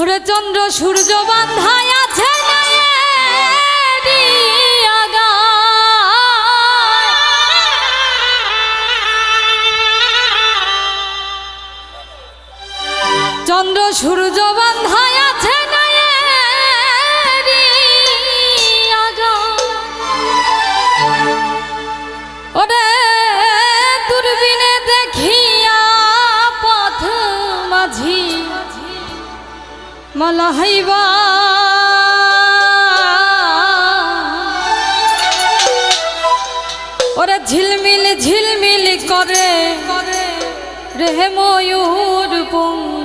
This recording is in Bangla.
ওরে চন্দ্র সূর্য বান্ধায় আছে চন্দ্র সূর্য বান্ধায় আছে নায়েরি মালাহাইবা ওরে ঝিলমিল ঝিলমিল করে রে ময়ূর পুং